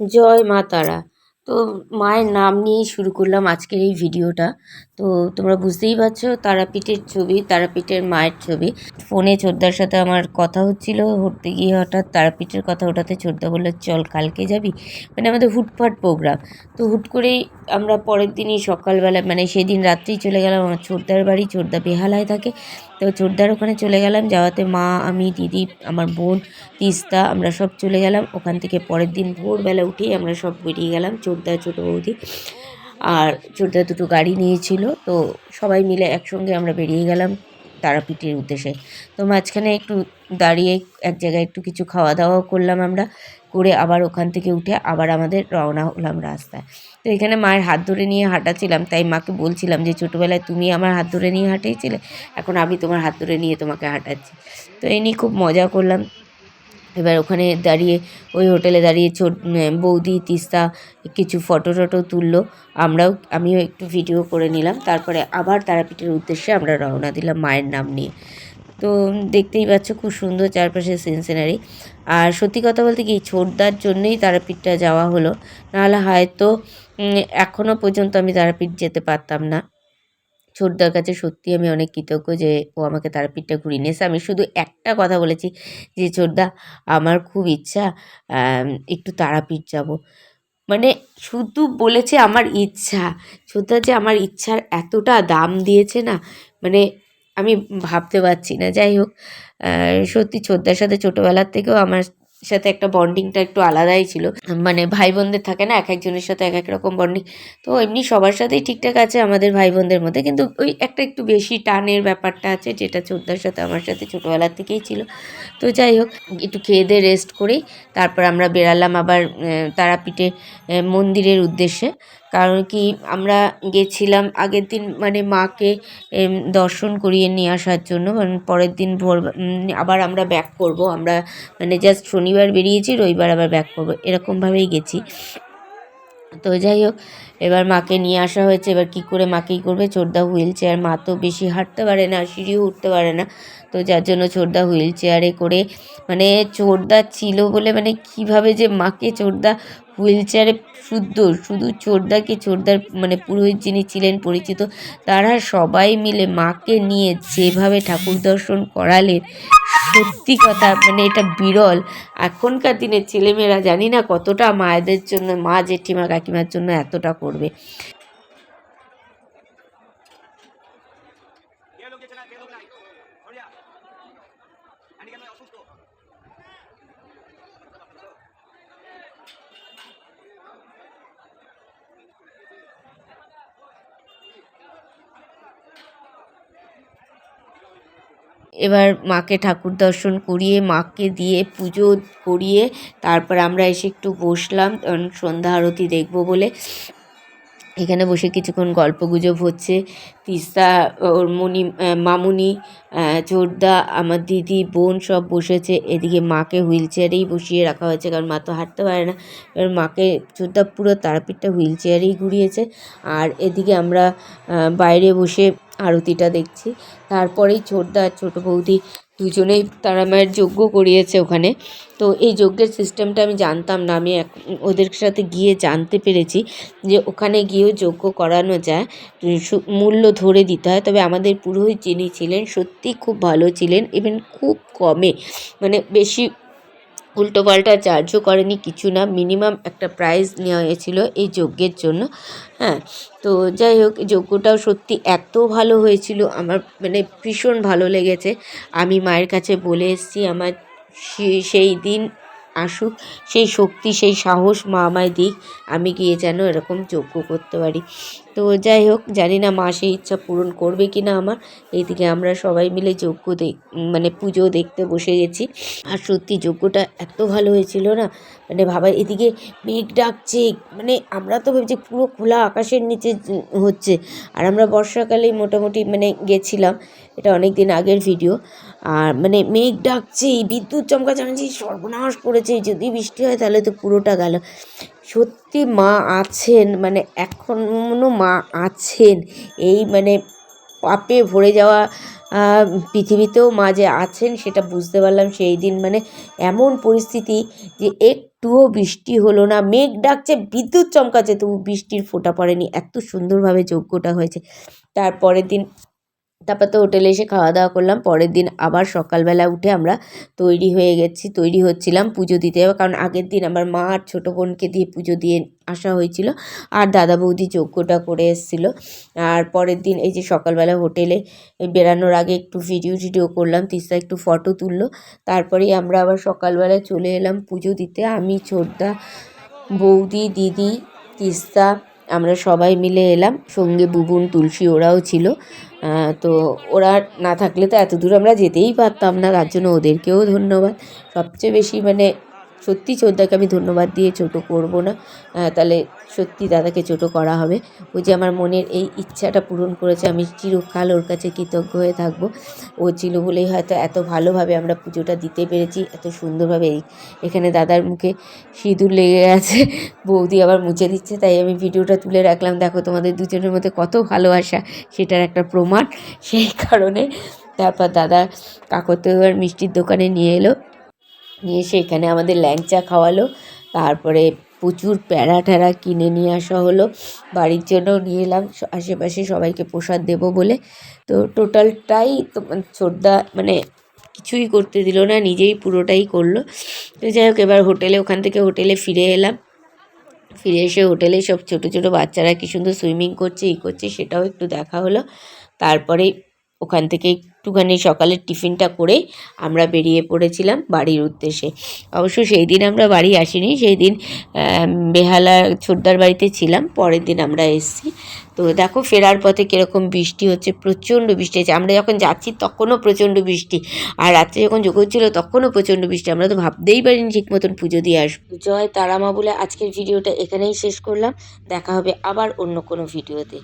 জয় মা তারা। তো মায়ের নাম নিয়েই শুরু করলাম আজকের এই ভিডিওটা। তো তোমরা বুঝতেই পারছ তারাপীঠের ছবি, তারাপীঠের মায়ের ছবি। ফোনে ছোটদার সাথে আমার কথা হচ্ছিল ঘুরতে গিয়ে হঠাৎ তারাপীঠের কথা ওঠাতে ছোটদা বলল, চল কালকে যাবি? মানে আমাদের হুটফাট প্রোগ্রাম। তো হুট করেই আমরা পরের দিনই সকালবেলা মানে সেদিন রাত্রেই চলে গেলাম, আমার ছোটদার বাড়ি, ছোটদা বেহালায় থাকে। তো চুড়দার ওখানে চলে গেলাম, যাওয়াতে মা, আমি, দিদি, আমার বোন, তিস্তা, আমরা সব চলে গেলাম। ওখান থেকে পরের দিন ভোরবেলা উঠেই আমরা সব বেরিয়ে গেলাম ছোটদা ছোটো বৌদি আর ছোটদা দুটো গাড়ি নিয়েছিল। তো সবাই মিলে একসঙ্গে আমরা বেরিয়ে গেলাম। তারাপীঠের উদ্দেশ্যে। তো মাঝখানে একটু দাঁড়িয়ে এক জায়গায় একটু কিছু খাওয়া দাওয়াও করলাম আমরা। করে আবার ওখান থেকে উঠে আবার আমাদের রওনা হলাম রাস্তায়। তো এখানে মায়ের হাত ধরে নিয়ে হাঁটাছিলাম। তাই মাকে বলছিলাম যে, ছোটোবেলায় তুমি আমার হাত ধরে নিয়ে হাঁটিয়েছিলে এখন আমি তোমার হাত ধরে নিয়ে তোমাকে হাঁটাচ্ছি। তো এই নিয়ে খুব মজা করলাম। এবার ওখানে দাঁড়িয়ে, ওই হোটেলে দাঁড়িয়ে ছোট বৌদি, তিস্তা কিছু ফটো টটো তুললো। আমরাও, আমিও একটু ভিডিও করে নিলাম। তারপরে আবার তারাপীঠের উদ্দেশ্যে আমরা রওনা দিলাম মায়ের নাম নিয়ে। তো দেখতেই পাচ্ছ খুব সুন্দর চারপাশে সিন সিনারি আর সত্যি কথা বলতে কি, ছোটদার জন্যই তারাপীঠটা যাওয়া হলো। নাহলে হয়তো এখনও পর্যন্ত আমি তারাপীঠ যেতে পারতাম না। ছোটদার কাছে সত্যি আমি অনেক কৃতজ্ঞ যে ও আমাকে তারাপীঠটা ঘুরিয়ে নিয়েছে। আমি শুধু একটা কথা বলেছি যে, ছোটদা, আমার খুব ইচ্ছা একটু তারাপীঠ যাব। মানে শুধু বলেছে আমার ইচ্ছা। ছোটদা যে আমার ইচ্ছার এতটা দাম দিয়েছে না মানে আমি ভাবতে পারছি না। যাই হোক সত্যি ছোটদার সাথে ছোটোবেলার থেকেও আমার সাথে একটা বন্ডিংটা একটু আলাদাই ছিল। মানে ভাই বোনদের থাকে না এক একজনের সাথে এক এক রকম বন্ডিং তো এমনি সবার সাথেই ঠিকঠাক আছে আমাদের ভাই বোনদের মধ্যে। কিন্তু ওই একটা একটু বেশি টানের ব্যাপারটা আছে, যেটা ছোটদার সাথে আমার সাথে ছোটোবেলার থেকেই ছিল। তো যাই হোক, একটু খেয়ে দিয়ে রেস্ট করেই তারপর আমরা বেরালাম আবার তারাপীঠে মন্দিরের উদ্দেশ্যে। কারণ কি, আমরা গেছিলাম আগের দিন মানে মাকে দর্শন করিয়ে নিয়ে আসার জন্য। কারণ পরের দিন ভোর আবার আমরা ব্যাক করব। আমরা মানে জাস্ট শনিবার বেরিয়েছি, রবিবার আবার ব্যাক করব। এরকমভাবেই গেছি। তো যাই হোক, এবার মাকে নিয়ে আসা হয়েছে। এবার কি করে মাকেই করবে? ছোটদা হুইল চেয়ার। মা তো বেশি হাঁটতে পারে না, সিঁড়িও উঠতে পারে না। তো যার জন্য ছোটদা হুইল চেয়ারে করে মানে চোরদা ছিল বলে মানে কীভাবে যে মাকে চোরদা হুইল চেয়ারে শুদ্ধ, শুধু চোরদাকে চোরদার মানে পুরোহিত যিনি ছিলেন, পরিচিত, তারা সবাই মিলে মাকে নিয়ে যেভাবে ঠাকুর দর্শন করালেন, সত্যি কথা মানে এটা বিরল। এখনকার দিনের ছেলেমেয়েরা জানি না কতটা মায়েদের জন্য, মা জেঠিমা কাকিমার জন্য এতটা করবে। এবার মাকে ঠাকুর দর্শন করিয়ে, মাকে দিয়ে পুজো করিয়ে তারপর আমরা এসে একটু বসলাম সন্ধ্যা আরতি দেখব বলে। এখানে বসে কিছুক্ষণ গল্প গুজব হচ্ছে। তিস্তা, ওর মনি মামুনি চোরদা আমার দিদি, বোন সব বসেছে। এদিকে মাকে হুইল চেয়ারেই বসিয়ে রাখা হয়েছে, কারণ মা তো হাঁটতে পারে না। এবার মাকে চোরদা পুরো তারাপীঠটা হুইল চেয়ারেই ঘুরিয়েছে। আর এদিকে আমরা বাইরে বসে আরতিটা দেখছি। তারপরেই ছোটদা আর ছোটো বৌদি দুজনেই তারা মায়ের যজ্ঞ করিয়েছে ওখানে। তো এই যজ্ঞের সিস্টেমটা আমি জানতাম না, আমি এক, ওদের সাথে গিয়ে জানতে পেরেছি যে ওখানে গিয়েও যজ্ঞ করানো যায় মূল্য ধরে দিতে হয়। তবে আমাদের পুরোহিত যিনি ছিলেন সত্যি খুব ভালো ছিলেন ইভেন খুব কমে। মানে বেশি উল্টোপাল্টা চার্জও করেনি, কিছু না মিনিমাম একটা প্রাইস নেওয়া হয়েছিল এই যজ্ঞের জন্য। হ্যাঁ তো যাই হোক যজ্ঞটাও সত্যি এত ভালো হয়েছিল, আমার মানে ভীষণ ভালো লেগেছে। আমি মায়ের কাছে বলে এসেছি, আমার সেই দিন আসুক, সেই শক্তি, সেই সাহস মা আমায় দিক, আমি গিয়ে যেন এরকম যজ্ঞ করতে পারি। তো যাই হোক, জানি না মা সেই ইচ্ছা পূরণ করবে কি না আমার। এইদিকে আমরা সবাই মিলে যজ্ঞ দেখ মানে পুজো দেখতে বসে গেছি। আর সত্যি যজ্ঞটা এত ভালো হয়েছিল না মানে ভাবা এদিকে মেঘ ডাকছে মানে আমরা তো ভেবেছি পুরো খোলা আকাশের নিচে হচ্ছে। আর আমরা বর্ষাকালেই মোটামুটি মানে গেছিলাম, এটা অনেক দিন আগের ভিডিও। আর মানে মেঘ ডাকছে, বিদ্যুৎ চমকা জানাচ্ছি সর্বনাশ করেছে, যদি বৃষ্টি হয় তাহলে তো পুরোটা গেল। সত্যি মা আছেন মানে এখনও মা আছেন। এই মানে পাপে ভরে যাওয়া পৃথিবীতেও মা যে আছেন সেটা বুঝতে পারলাম সেই দিন। মানে এমন পরিস্থিতি যে একটুও বৃষ্টি হলো না। মেঘ ডাকছে, বিদ্যুৎ চমকাচ্ছে, তবু বৃষ্টির ফোঁটা পড়েনি। এত সুন্দরভাবে যজ্ঞটা হয়েছে। তারপরের দিন তারপর তো হোটেলে এসে খাওয়া দাওয়া করলাম, পরের দিন আবার সকালবেলা উঠে আমরা তৈরি হয়ে গেছি, তৈরি হচ্ছিলাম পুজো দিতে। কারণ আগের দিন আমার মা আর ছোটো বোনকে দিয়ে পুজো দিয়ে আসা হয়েছিল আর দাদা বৌদি যজ্ঞটা করে এসেছিল। আর পরের দিন এই যে সকালবেলা হোটেলে বেরানোর আগে একটু ভিডিও টিডিও করলাম, তিস্তা একটু ফটো তুললো। তারপরেই আমরা আবার সকালবেলায় চলে এলাম পুজো দিতে। আমি, ছোটদা, বৌদি, দিদি, তিস্তা আমরা সবাই মিলে এলাম। সঙ্গে বুবুন, তুলসী ওরাও ছিল। তো ওরা না থাকলে তো এত দূর আমরা যেতেই পারতাম না। তার জন্য ওদেরকেও ধন্যবাদ। সবচেয়ে বেশি মানে সত্যি চোদ্দাকে আমি ধন্যবাদ দিয়ে ছোটো করব না। তাহলে সত্যি দাদাকে ছোটো করা হবে। ওই যে আমার মনের এই ইচ্ছাটা পূরণ করেছে, আমি চিরকাল ওর কাছে কৃতজ্ঞ হয়ে থাকব। ও ছিল বলেই হয়তো এত ভালোভাবে আমরা পুজোটা দিতে পেরেছি, এত সুন্দরভাবে এই এখানে দাদার মুখে সিঁদুর লেগে আছে বৌদি আবার মুছে দিচ্ছে, তাই আমি ভিডিওটা তুলে রাখলাম। দেখো তোমাদের দুজনের মধ্যে কত ভালোবাসা, সেটার একটা প্রমাণ সেই কারণে। তারপর দাদা কাকতে এবার মিষ্টির দোকানে নিয়ে এলো। নিয়ে এসে এখানে আমাদের ল্যাংচা খাওয়ালো। তারপরে প্রচুর প্যারা ট্যারা কিনে নিয়ে আসা হলো। বাড়ির জন্যও নিয়ে এলাম। আশেপাশে সবাইকে প্রসাদ দেবো বলে। তো টোটালটাই তো মানে ছোটদা মানে কিছুই করতে দিল না, নিজেই পুরোটাই করল। তো যাই হোক, এবার হোটেলে, ওখান থেকে হোটেলে ফিরে এলাম। ফিরে এসে হোটেলে সব ছোট ছোট বাচ্চারা কি সুন্দর সুইমিং করছে, ই করছে, সেটাও একটু দেখা হলো। তারপরে ওখান থেকে একটুখানি সকালের টিফিনটা করে আমরা বেরিয়ে পড়েছিলাম বাড়ির উদ্দেশ্যে। অবশ্য সেই দিন আমরা বাড়ি আসিনি, সেই দিন বেহালা ছোটদার বাড়িতে ছিলাম, পরের দিন আমরা এসেছি। তো দেখো ফেরার পথে কীরকম বৃষ্টি হচ্ছে, প্রচণ্ড বৃষ্টি হচ্ছে। আমরা যখন যাচ্ছি তখনও প্রচণ্ড বৃষ্টি, আর রাত্রে যখন যোগ হচ্ছিল তখনও প্রচণ্ড বৃষ্টি। আমরা তো ভাবতেই পারিনি ঠিক মতন পুজো দিয়ে আসব। জয় তারামা বলে আজকের ভিডিওটা এখানেই শেষ করলাম। দেখা হবে আবার অন্য কোনো ভিডিওতে।